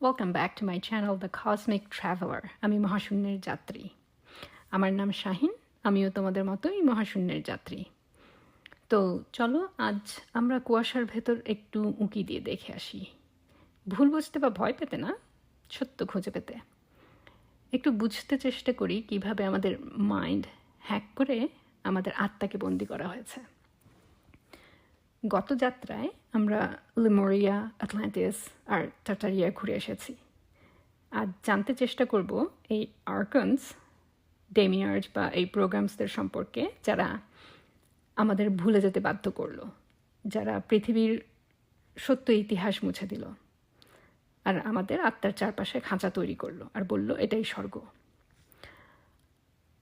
Welcome back to my channel the cosmic traveller আমি মহাশূন্যের যাত্রী। আমার নাম শাহিন, আমিও তোমাদের মতোই মহাশূন্যের যাত্রী। তো চলো, আজ আমরা কুয়াশার ভেতর একটু উঁকি দিয়ে দেখে আসি। ভুল বুঝতে বা ভয় পেতে না? সত্য খুঁজে পেতে। একটু বুঝতে চেষ্টা করি কীভাবে আমাদের মাইন্ড হ্যাক করে আমাদের আত্মাকে বন্দি করা হয়েছে। গত যাত্রায় আমরা লিমোরিয়া আটলান্টিস আর টাটারিয়া ঘুরে এসেছি। আজ জানতে চেষ্টা করব এই আর্কনস ডেমিয়ার্জ বা এই প্রোগ্রামসদের সম্পর্কে, যারা আমাদের ভুলে যেতে বাধ্য করল, যারা পৃথিবীর সত্য ইতিহাস মুছে দিল, আর আমাদের আত্মার চারপাশে খাঁচা তৈরি করল, আর বলল, এটাই স্বর্গ।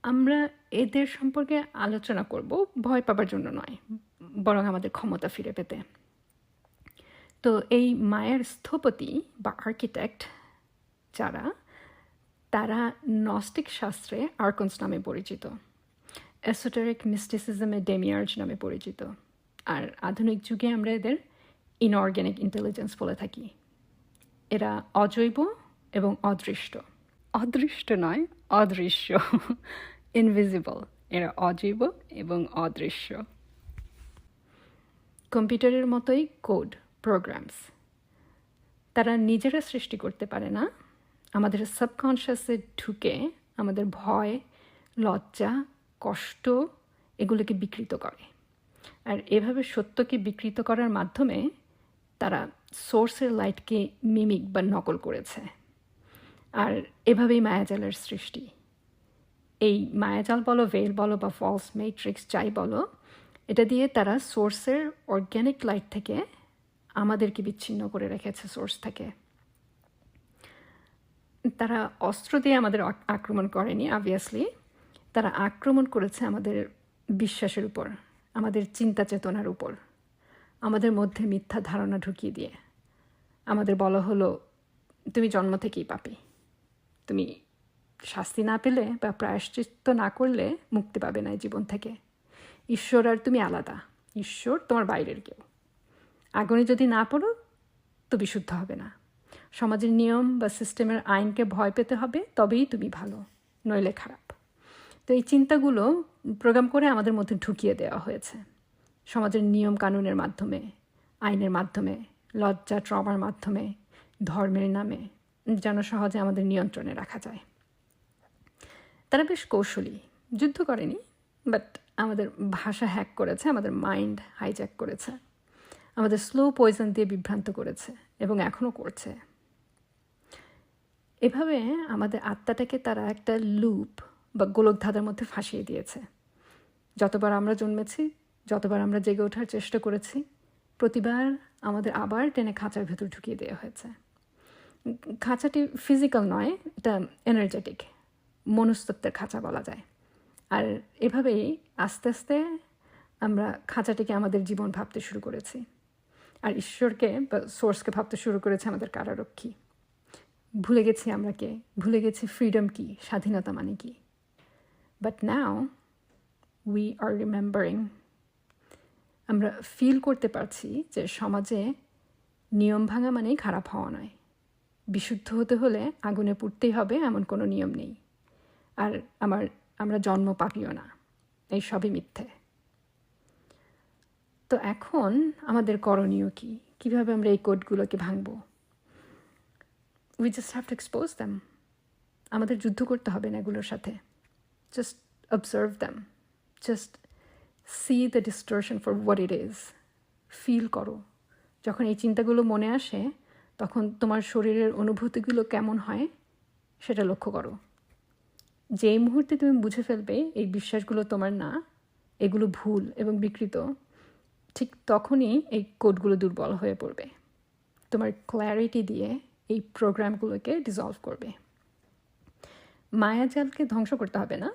আমরা এদের সম্পর্কে আলোচনা করব, ভয় পাবার জন্য নয়, বরং আমাদের ক্ষমতা ফিরে পেতে। তো এই মায়ের স্থপতি বা আর্কিটেক্ট যারা, তারা নস্টিক শাস্ত্রে আর্কন্স নামে পরিচিত। অ্যাসোটারিক মিস্টিসিজমে ডেমিয়ার্জ নামে পরিচিত। আর আধুনিক যুগে আমরা এদের ইনঅর্গ্যানিক ইন্টেলিজেন্স বলে থাকি। এরা অজৈব এবং অদৃষ্ট। অদৃষ্ট নয়, অদৃশ্য। ইনভিজিবল এরা অজৈব এবং অদৃশ্য। কম্পিউটারের মতোই কোড প্রোগ্রামস তারা নিজেরা সৃষ্টি করতে পারে না। আমাদের সাবকনশিয়াসে ঢুকে আমাদের ভয়, লজ্জা, কষ্ট এগুলোকে বিকৃত করে। আর এভাবে সত্যকে বিকৃত করার মাধ্যমে তারা সোর্সের লাইটকে মিমিক বা নকল করেছে। আর এভাবেই মায়াজালের সৃষ্টি। এই মায়াজাল বলো ভেল বলো বা ফলস মেট্রিক্স যাই বলো, এটা দিয়ে তারা সোর্সের অর্গ্যানিক লাইট থেকে আমাদেরকে বিচ্ছিন্ন করে রেখেছে সোর্স থেকে। তারা অস্ত্র দিয়ে আমাদের আক্রমণ করেনি অবভিয়াসলি তারা আক্রমণ করেছে আমাদের বিশ্বাসের উপর, আমাদের চিন্তা চেতনার উপর, আমাদের মধ্যে মিথ্যা ধারণা ঢুকিয়ে দিয়ে। আমাদের বলা হলো, তুমি জন্ম থেকেই পাপি। তুমি শাস্তি না পেলে বা প্রায়শ্চিত্ত না করলে মুক্তি পাবে না জীবন থেকে। ঈশ্বর আর তুমি আলাদা। ঈশ্বর তোমার বাইরের কেউ। আগুনে যদি না পড়ো, তো বিশুদ্ধ হবে না। সমাজের নিয়ম বা সিস্টেমের আইনকে ভয় পেতে হবে, তবেই তুমি ভালো, নইলে খারাপ। তো এই চিন্তাগুলো প্রোগ্রাম করে আমাদের মধ্যে ঢুকিয়ে দেওয়া হয়েছে। সমাজের নিয়ম কানুনের মাধ্যমে, আইনের মাধ্যমে, লজ্জা, ট্রমার মাধ্যমে, ধর্মের নামে, যেন সহজে আমাদের নিয়ন্ত্রণে রাখা যায়। তারা বেশ কৌশলী। যুদ্ধ করেনি বাট আমাদের ভাষা হ্যাক করেছে, আমাদের মাইন্ড হাইজ্যাক করেছে। আমাদের স্লো পয়জন দিয়ে বিভ্রান্ত করেছে এবং এখনও করছে। এভাবে আমাদের আত্মাটাকে তারা একটা লুপ বা গোলক ধাঁধার মধ্যে ফাঁসিয়ে দিয়েছে। যতবার আমরা জন্মেছি, যতবার আমরা জেগে ওঠার চেষ্টা করেছি, প্রতিবার আমাদের আবার টেনে খাঁচার ভেতর ঢুকিয়ে দেওয়া হয়েছে। খাঁচাটি ফিজিক্যাল নয়, এটা এনার্জেটিক মনস্তত্বের খাঁচা বলা যায়। আর এভাবেই আস্তে আস্তে আমরা খাঁচাটিকে আমাদের জীবন ভাবতে শুরু করেছি। আর ঈশ্বরকে বা সোর্সকে ভাবতে শুরু করেছে আমাদের কারারক্ষী। ভুলে গেছি আমরা কে, ভুলে গেছি ফ্রিডম কি, স্বাধীনতা মানে কি। But now we are remembering আমরা ফিল করতে পারছি যে সমাজে নিয়ম ভাঙা মানেই খারাপ হওয়া নয়। বিশুদ্ধ হতে হলে আগুনে পুড়তেই হবে, এমন কোনো নিয়ম নেই। আর আমার, আমরা জন্ম পাপিও না। এই সবই মিথ্যে। তো এখন আমাদের করণীয় কি? কীভাবে আমরা এই কোডগুলোকে ভাঙব? We just have to expose them আমাদের যুদ্ধ করতে হবে না এগুলোর সাথে। Just observe them just see the distortion for what it is feel করো। যখন এই চিন্তাগুলো মনে আসে, তখন তোমার শরীরের অনুভূতিগুলো কেমন হয়, সেটা লক্ষ্য করো। যেই মুহূর্তে তুমি বুঝে ফেলবে এই বিশ্বাসগুলো তোমার না, এগুলো ভুল এবং বিকৃত, ঠিক তখনই এই কোডগুলো দুর্বল হয়ে পড়বে। তোমার ক্ল্যারিটি দিয়ে এই প্রোগ্রামগুলোকে ডিজলভ করবে। মায়াজালকে ধ্বংস করতে হবে না।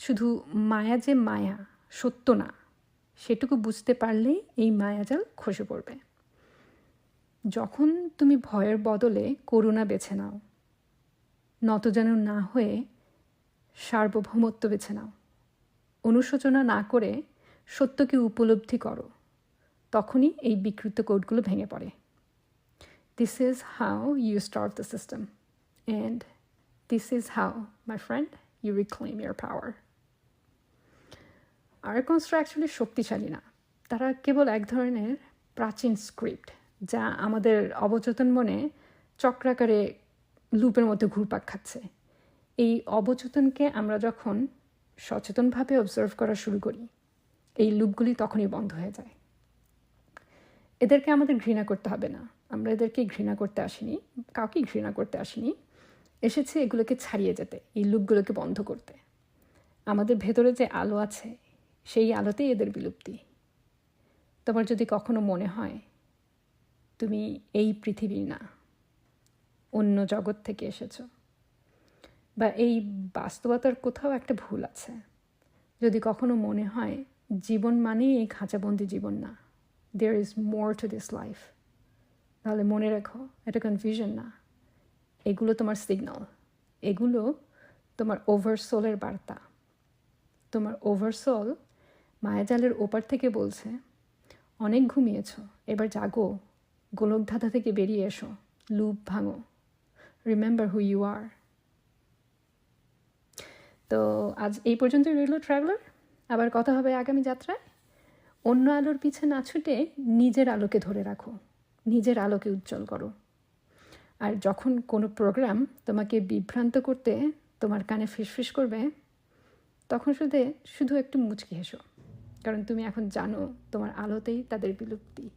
শুধু মায়া যে মায়া, সত্য না, সেটুকু বুঝতে পারলেই এই মায়াজাল খসে পড়বে। যখন তুমি ভয়ের বদলে করুণা বেছে নাও, নত যেন না হয়ে সার্বভৌমত্ব বেছে নাও। অনুশোচনা না করে সত্যকে উপলব্ধি করো। তখনই এই বিকৃত কোডগুলো ভেঙে পড়ে। This is how you start the system. And this is how, my friend, you reclaim your power. আর্কনসরা অ্যাকচুয়ালি শক্তিশালী না। তারা কেবল এক ধরনের প্রাচীন স্ক্রিপ্ট যা আমাদের অবচেতন মনে চক্রাকারে লুপের মধ্যে ঘুরপাক খাচ্ছে। এই অবচেতনকে আমরা যখন সচেতনভাবে অবজার্ভ করা শুরু করি, এই লুপগুলি তখনই বন্ধ হয়ে যায়। এদেরকে আমাদের ঘৃণা করতে হবে না। আমরা এদেরকে ঘৃণা করতে আসিনি কাউকেই ঘৃণা করতে আসিনি। এসেছে এগুলোকে ছাড়িয়ে যেতে, এই লুপগুলোকে বন্ধ করতে। আমাদের ভেতরে যে আলো আছে, সেই আলোতেই এদের বিলুপ্তি। তোমার যদি কখনো মনে হয়, তুমি এই পৃথিবীর না, অন্য জগৎ থেকে এসেছ। বা এই বাস্তবতার কোথাও একটা ভুল আছে। যদি কখনো মনে হয়, জীবন মানেই এই খাঁচাবন্দি জীবন না। There is more to this life তাহলে মনে রেখো, এটা কনফিউশন না। এগুলো তোমার সিগনাল এগুলো তোমার ওভারসোলের বার্তা। তোমার ওভারসোল মায়াজালের ওপার থেকে বলছে, অনেক ঘুমিয়েছ, এবার জাগো। গোলকধাঁধা থেকে বেরিয়ে এসো। লুপ ভাঙো। রিমেম্বার হু ইউ আর তো আজ এই পর্যন্তই রইল ট্রাভেলার আবার কথা হবে আগামী যাত্রায়। অন্য আলোর পিছে না ছুটে নিজের আলোকে ধরে রাখো। নিজের আলোকে উজ্জ্বল করো। আর যখন কোনো প্রোগ্রাম তোমাকে বিভ্রান্ত করতে তোমার কানে ফিসফিস করবে, তখন শুধু শুধু একটু মুচকি হেসো। কারণ তুমি এখন জানো তোমার আলোতেই তাদের বিলুপ্তি।